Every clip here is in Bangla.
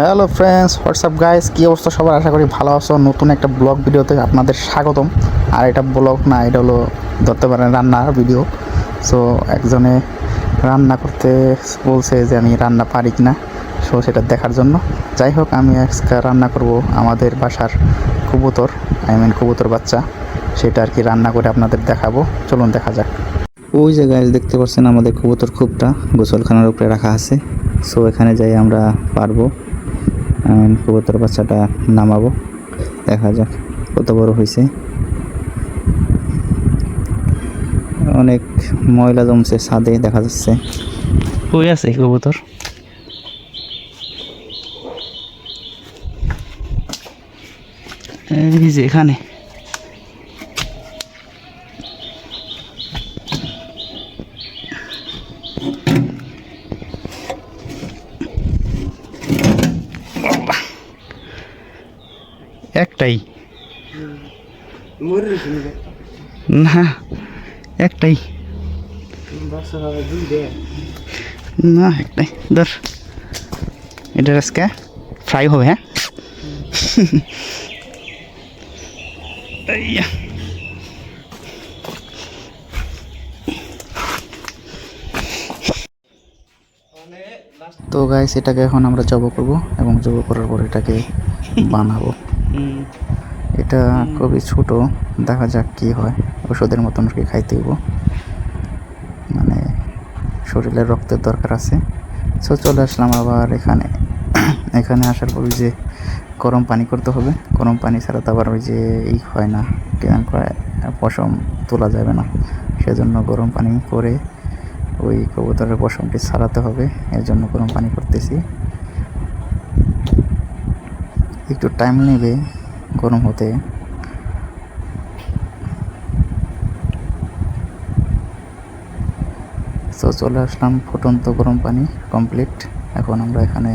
হ্যালো ফ্রেন্ডস হোয়াটসঅ্যাপ গাইস কী অবস্থা সবার? আশা করি ভালো আছো। নতুন একটা ব্লগ ভিডিওতে আপনাদের স্বাগতম। আর এটা ব্লগ না, এটা হলো ধরতে পারেন রান্নার ভিডিও সো একজনে রান্না করতে বলছে যে আমি রান্না পারি কি না সো সেটা দেখার জন্য। যাই হোক, আমি আজকে রান্না করব আমাদের বাসার কবুতর আই মিন কবুতর বাচ্চা। সেটা আর কি রান্না করে আপনাদের দেখাবো। চলুন দেখা যাক। ওই যে গাছ দেখতে পাচ্ছেন আমাদের কবুতর খুবটা গোসলখানার উপরে রাখা আছে। সো এখানে যাই আমরা পারব। কবুতর বাচ্চাটা নামাবো। দেখা যাক কত বড় হয়েছে অনেক ময়লা জমছে ছাদে, দেখা যাচ্ছে। কই আছে কবুতর? এই যে এখানে। একটাই। না একটাই। বাসা দুই দে না একটাই। ধর। এটা আজকে ফ্রাই হবে হ্যাঁ? তো গাইস এটাকে এখন আমরা জব করব এবং জব করার পর এটাকে বানাবো। এটা খুবই ছোট। দেখা যাক কি হয়। ওষুধের মতন কি খাইতে হইব। মানে শরীরে রক্তের দরকার আছে। সো চলে আসলাম আবার এখানে। এখানে আসার পর যে গরম পানি করতে হবে। গরম পানি ছাড়া তো আবার ওই যে ই হয় না। পশম তোলা যাবে না। সেজন্য গরম পানি করে ওই কবুতরের পশমটি ছাড়াতে হবে। এর জন্য গরম পানি করতেছি। একটু টাইম নেবে, গরম হতে। তো চলে আসলাম ফুটন্ত গরম পানি কমপ্লিট এখন আমরা এখানে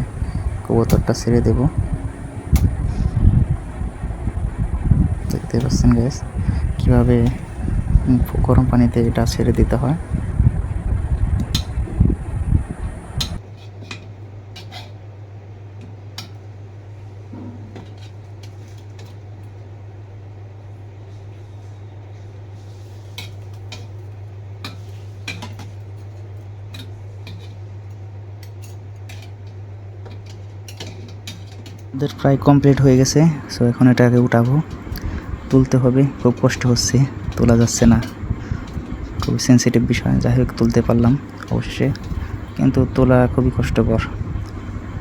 কবুতরটা ছেড়ে দেব। দেখতে পাচ্ছেন গ্যাস কীভাবে গরম পানিতে এটা ছেড়ে দিতে হয়। আমাদের প্রায় কমপ্লিট হয়ে গেছে সো এখন এটাকে উঠাবো। তুলতে হবে, খুব কষ্ট হচ্ছে, তোলা যাচ্ছে না। খুবই সেন্সিটিভ বিষয়, যাই হোক, তুলতে পারলাম অবশ্যই কিন্তু তোলা খুবই কষ্টকর।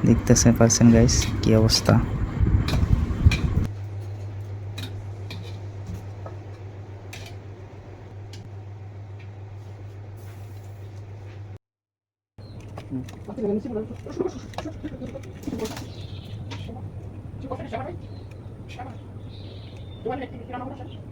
দেখতেছে পারছেন গাইস কি অবস্থা। She wasn't a shepherd. Shepherd. Do you want me to get on a horse?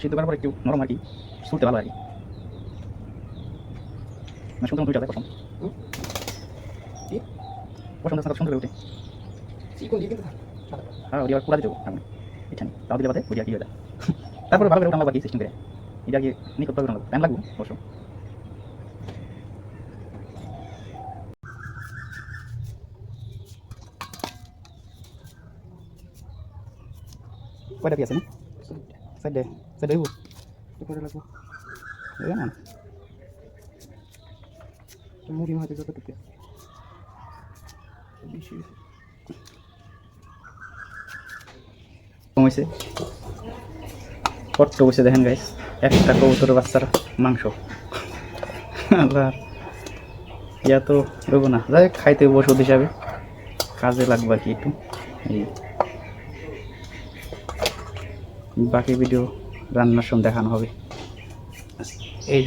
সিদ্ধ করার পর একটু নরম আর কি শুনতে ভালো কি। না শুনতে দুইটা পছন্দ? পছন্দ সুন্দর উঠে। হ্যাঁ ওই পুরা দিতে আমি এখানে তাও দিলে বাদে আর কি হয়ে যায়। তারপরে ভালো করে উঠানো বাকি সিস্টেম করে এটা নিকট করে উঠানো টাইম লাগবে অবশ্য। কয়টা না? সাইডে। সাইডে হইব করে লাগবো এই না মুড়ি হয়তো যতটুকু বেশি কম হয়েছে কট্ট বসে দেখেন গাইস একটা কবুতর বাচ্চার মাংস আবার ইয়া তো দেবো না যাই খাইতে ওষুধ হিসাবে কাজে লাগবে আর কি একটু এই বাকি ভিডিও রান্নার সময় দেখানো হবে। এই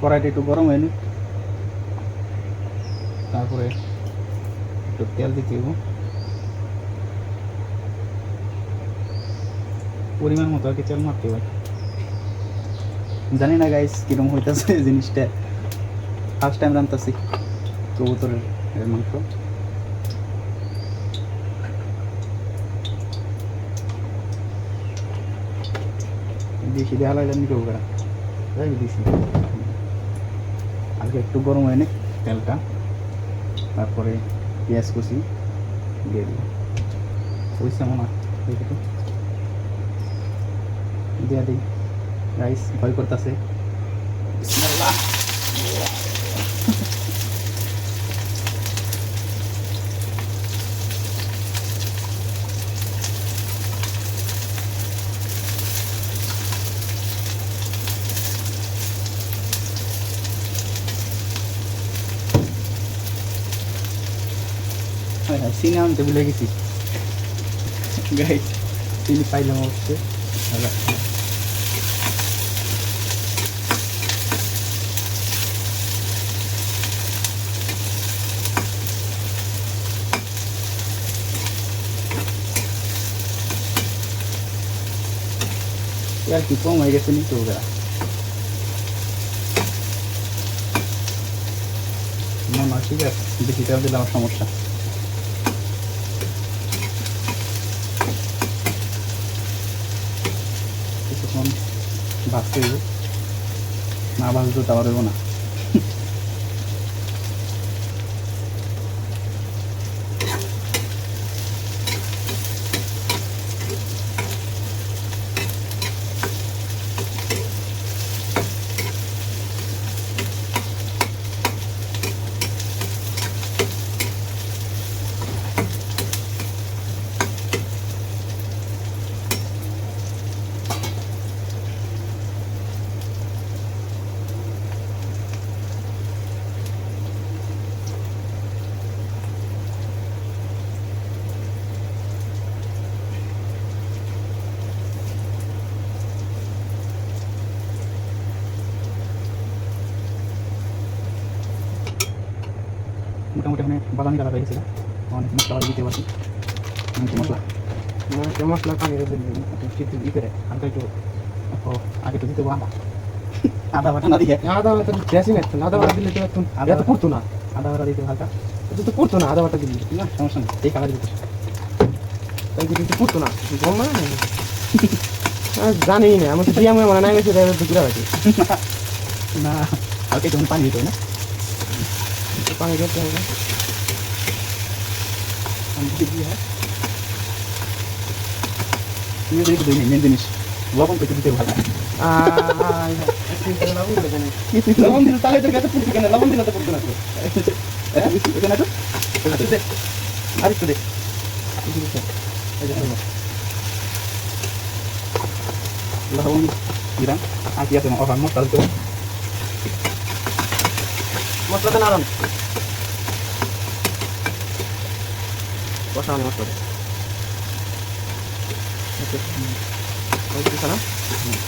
কড়াইটা একটু গরম হয়নি তারপরে একটু তেল দিতে দেবো। পরিমাণ মতো আর কি তেল মারতে হবে জানি না গাইস কিরম হইতেছে জিনিসটা। ফার্স্ট টাইম রান্তাছি কবুতরের মাংস। বেশি দেওয়া লাগলে নিতে হবে। আগে একটু গরম হয় নিক তেলটা। তারপরে পেঁয়াজ কুচি দিয়ে দিই হয়েছে মনে দিয়ে দিই। রাইস ভয় করতেছে। হ্যাঁ হ্যাঁ আনতে ভুলে গেছি। গাইস চিনি পাইলাম অবশ্যই। আর কি কম হয়ে গেছে নিতে হবে না না, ঠিক আছে। বেশি তেল দিলে সমস্যা। ভাজতে না ভাজলে তো দেবো না। মোটামুটি মানে বাদামি কালার হয়ে গেছিল। অনেক মশলা দিতে পারছি। মশলা। মশলা হালকা একটু ও আগে তো দিতে আদা আদা বাটা না দিয়ে। আদা বাটা বেশি না আদা বাটা দিলে তো এখন আদা এত পড়তো না। আদা বাটা দিতে হালকা। এটা তো পড়তো না আদা বাটা দিলে। না সমস্যা নেই। এই কালার দিতে। তাই কিন্তু পড়তো না। গম না? জানি না আমার তো দিয়ে মনে নাই গেছে আছে না হালকা একটু পানি দিতে না? পানি দিতে হবে পানি দিতে দিয়ে হয় তুমি যদি একটু মেন জিনিস লবণ পেতে দিতে ভালো লবণ দিলে তাহলে তো গাছে পুড়ছে কেন লবণ দিলে তো পুড়ছে না তো এটা বেশি এটা না তো একটু দে আর একটু দে এই যে লবণ। লবণ দিলাম আর কি আছে অফার মশলা দিতে হবে। মশলাটা নাড়ান বসানো মশলা না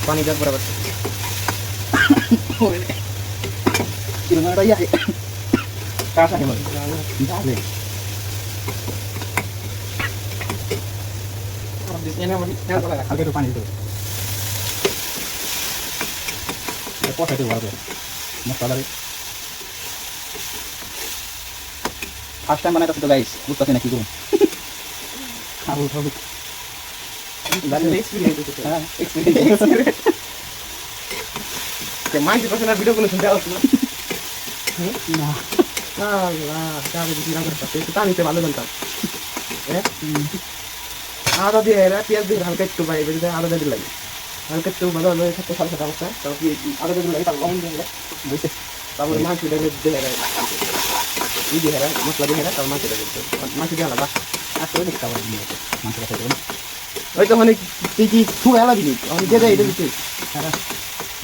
পানি দেওয়ার বরাবর কিরম একটা ইয়ে কাঁচা কেমন যাবে হালকা একটু পানি দিতে হবে কষাইতে ভালো করে ফার্স্ট টাইম বানাইতে তো গাইস বুঝতেছি না কি করুন জানতাম। হ্যাঁ আদা দিয়ে পেঁয়াজ দিয়ে হালকা একটু বাইরে আদা দিয়ে লাগে। হালকা একটু ভালো ভালো থাকতে সাথে সাথে অবস্থা তারপর আদা দিয়ে লাগে? তারপর লবণ দিয়ে তারপরে মাংস দিয়ে দিয়ে লাগে ই দিয়ে হেরা মশলা দিয়ে হেরা তারপর মাংস দিয়ে দিতে মাংস দিয়ে আলাদা আসলে দেখতে পাবো মাংস খাইতে হবে ওই তো অনেক কি কি থু হেলা দিবি অনেক দিয়ে দেয় এটা দিতে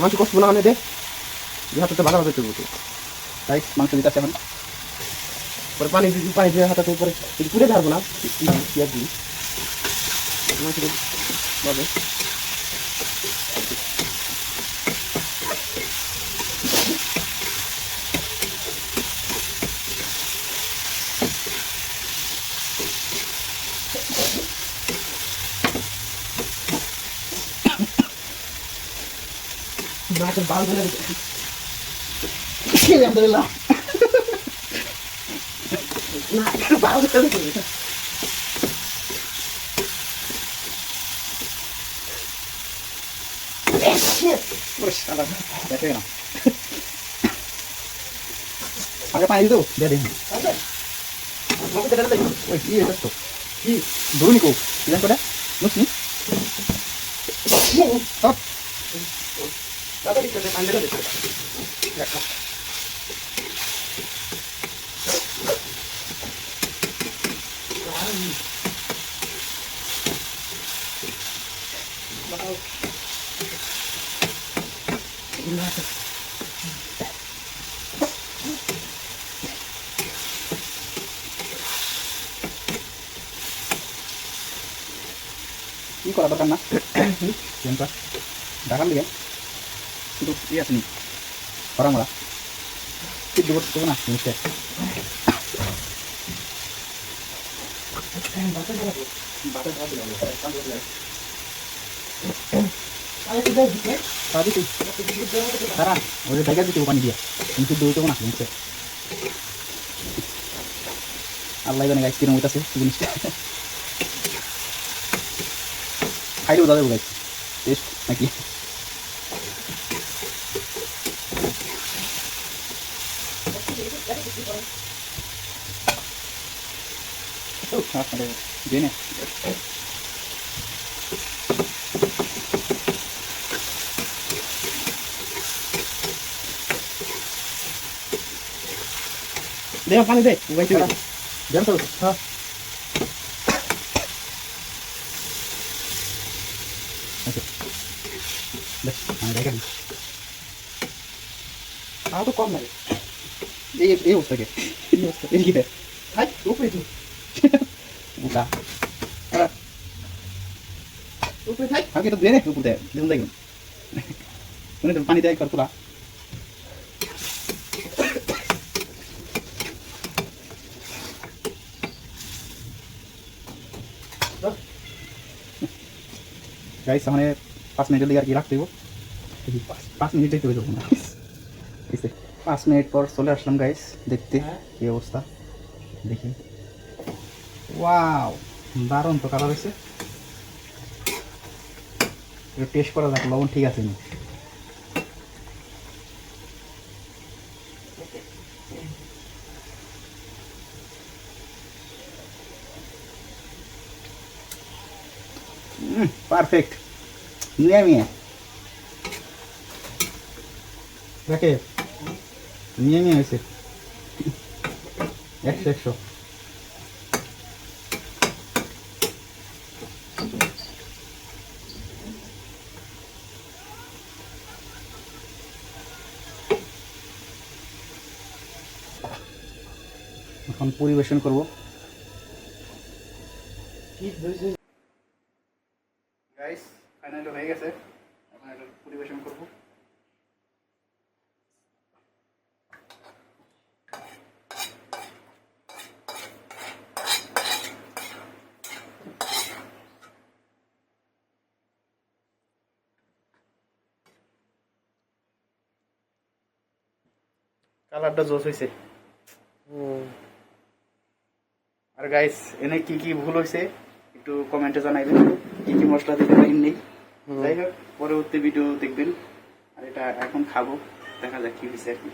মাংস কষ্ট না অনেক দে হাতে ভালো ভালো চলবো তাই মাংস দিতে আসছে এখন পরে পানি দিয়ে পানি দিয়ে উপরে একটু পুড়ে ধারবো না পেঁয়াজ দিবি মাংস নাকের বাল ফেলে দিতে আলহামদুলিল্লাহ নাকের বাল ফেলে দিতে ওরে শালা, দেখে না। আগে পানি দিতো দিয়ে দিন আমাকে দেখাতে দেখ ওই কি এটা তো কি ধরুনি কো ইলান করে নুসনি সব তাড়াতাড়ি করে পানি ঢেলে দিতে কি করা দরকার না চিন্তা দেখান দিকে শুধু ই আসেনি। করা মারা সিদ্ধ করতে হবে না? জিনিসটা সারা দিতে সারা ওদের জায়গা দিতে পানি দিয়া। তুমি সিদ্ধ হইতে না জিনিসটা আল্লাহ জানে গাছ কিরম হইতাছে জিনিসটা খাইলে বোঝা যাবে গাছ টেস্ট নাকি ও, আসলে জেনে দে পানি দে উগাইতে দেন তো হ্যাঁ আচ্ছা বেশ আমি দেখে দিই তাও তো কম লাগে এই এই অবস্থাকে এই অবস্থা এই কি হাই উপরে তুই বুকা উপরে থাই আমাকে তো দিয়ে নে উপর দেয় দেখুন দেখুন মানে তো পানিতে একবার তোলা গাইস মানে পাঁচ মিনিটের দিকে আর কি রাখতে হইব দেখি পাঁচ- পাঁচ মিনিটেই তো হয়ে যাব না ঠিক আছে পাঁচ মিনিট পর চলে আসলাম গাইস দেখতে কি অবস্থা দেখি ওয়াও দারুণ তো কালার হয়েছে। একটু টেস্ট করা যাক, লবণ ঠিক আছে পারফেক্ট নিয়ে। দেখে, নিয়ে নিয়ে হয়েছে। একশো একশো। এখন পরিবেশন করব। কি গাইস ফাইনালি হয়ে গেছে। এখন এটা পরিবেশন করব। কালারটা জোস হয়েছে আর গাইস এনে কি কি ভুল হয়েছে একটু কমেন্টে জানাইবেন। কি কি মশলা দিতে পারেন নেই। যাই হোক পরবর্তী ভিডিও দেখবেন। আর এটা এখন খাব দেখা যাক কি হয়েছে আর কি।